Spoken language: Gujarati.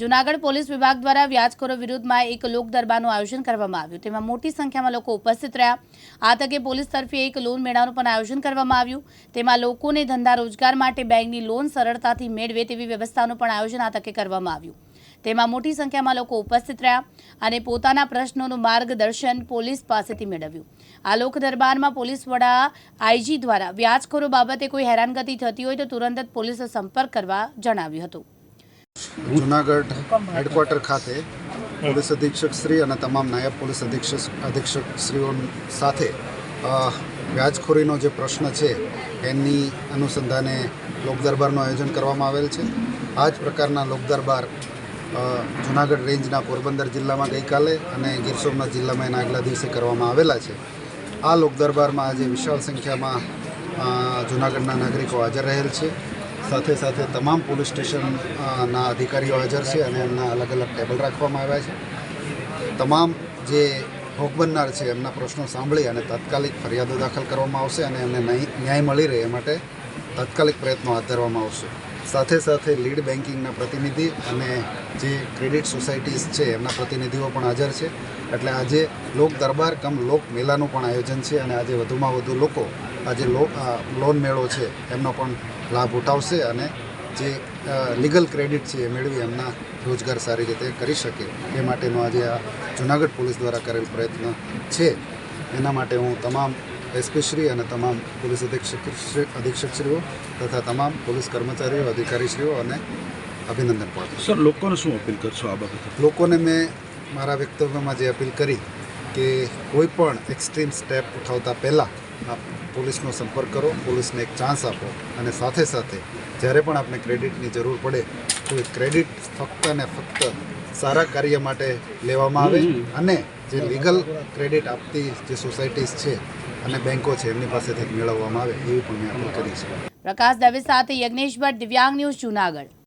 જૂનાગઢ પોલીસ વિભાગ દ્વારા વ્યાજખોરો વિરુદ્ધમાં એક લોક દરબારનું આયોજન કરવામાં આવ્યું. તેમાં મોટી સંખ્યામાં લોકો ઉપસ્થિત રહ્યા. આ તકે પોલીસ તરફે એક લોન મેળાનું પણ આયોજન કરવામાં આવ્યું. તેમાં લોકોને ધંધા રોજગાર માટે બેંકની લોન સરળતાથી મેળવે તેવી વ્યવસ્થાનું પણ આયોજન આ તકે કરવામાં આવ્યું. તેમાં મોટી સંખ્યામાં લોકો ઉપસ્થિત રહ્યા અને પોતાના પ્રશ્નોનું માર્ગદર્શન પોલીસ પાસેથી મેળવ્યું. આ લોક દરબારમાં પોલીસ વડા આઈજી દ્વારા વ્યાજખોરો બાબતે કોઈ હેરાનગતિ થતી હોય તો તુરંત જ પોલીસનો સંપર્ક કરવા જણાવ્યું હતું. જુનાગઢ હેડક્વાર્ટર ખાતે પોલીસ અધિક્ષક શ્રી અને તમામ નાયબ પોલીસ અધિક્ષક અધિક્ષક શ્રીઓ સાથે વ્યાજખોરીનો જે પ્રશ્ન છે, એની અનુસંધાને લોકદરબારનું આયોજન કરવામાં આવેલ છે. આ જ પ્રકારના લોકદરબાર જુનાગઢ રેન્જના પોરબંદર જિલ્લામાં ગઈકાલે અને ગીર સોમનાથ જિલ્લામાં એના આગલા દિવસે કરવામાં આવેલા છે. આ લોકદરબારમાં આજે વિશાળ સંખ્યામાં જુનાગઢના નાગરિકો હાજર રહેલ છે. સાથે સાથે તમામ પોલીસ સ્ટેશનના અધિકારીઓ હાજર છે અને એમના અલગ અલગ ટેબલ રાખવામાં આવ્યા છે. તમામ જે ભોગ બનનાર છે એમના પ્રશ્નો સાંભળી અને તાત્કાલિક ફરિયાદો દાખલ કરવામાં આવશે અને એમને ન્યાય મળી રહે એ માટે તાત્કાલિક પ્રયત્નો હાથ ધરવામાં આવશે. સાથે સાથે લીડ બેન્કિંગના પ્રતિનિધિ અને જે ક્રેડિટ સોસાયટીઝ છે એમના પ્રતિનિધિઓ પણ હાજર છે. એટલે આજે લોક દરબાર કમ લોક મેળાનું પણ આયોજન છે અને આજે વધુમાં વધુ લોકો આજે લોન મેળો છે એમનો પણ લાભ ઉઠાવશે અને જે લીગલ ક્રેડિટ છે એ મેળવી એમના રોજગાર સારી રીતે કરી શકે. એ માટેનો આજે આ જુનાગઢ પોલીસ દ્વારા કરેલ પ્રયત્ન છે. એના માટે હું તમામ એસપીશ્રી અને તમામ પોલીસ અધિક્ષક અધિક્ષકશ્રીઓ તથા તમામ પોલીસ કર્મચારીઓ અધિકારીશ્રીઓ અને અભિનંદન પાઠવું. સર લોકોને શું અપીલ કરશો આ બાબતે? લોકોને મેં મારા વક્તવ્યમાં જે અપીલ કરી કે કોઈ પણ એક્સ્ટ્રીમ સ્ટેપ ઉઠાવતા પહેલાં આપ પોલીસનો સંપર્ક કરો પોલીસને એક ચાન્સ આપો અને સાથે સાથે જ્યારે પણ આપને ક્રેડિટની જરૂર પડે તો એ ક્રેડિટ ફક્ત ને ફક્ત સારા કાર્ય માટે લેવામાં આવે અને જે લીગલ ક્રેડિટ આપતી જે સોસાયટીઝ છે અને બેન્કો છે એમની પાસેથી મેળવવામાં આવે એવી પણ મેં અપીલ કરી છે. પ્રકાશ દવે સાથે યજ્ઞેશ ભટ્ટ દિવ્યાંગ ન્યૂઝ જૂનાગઢ.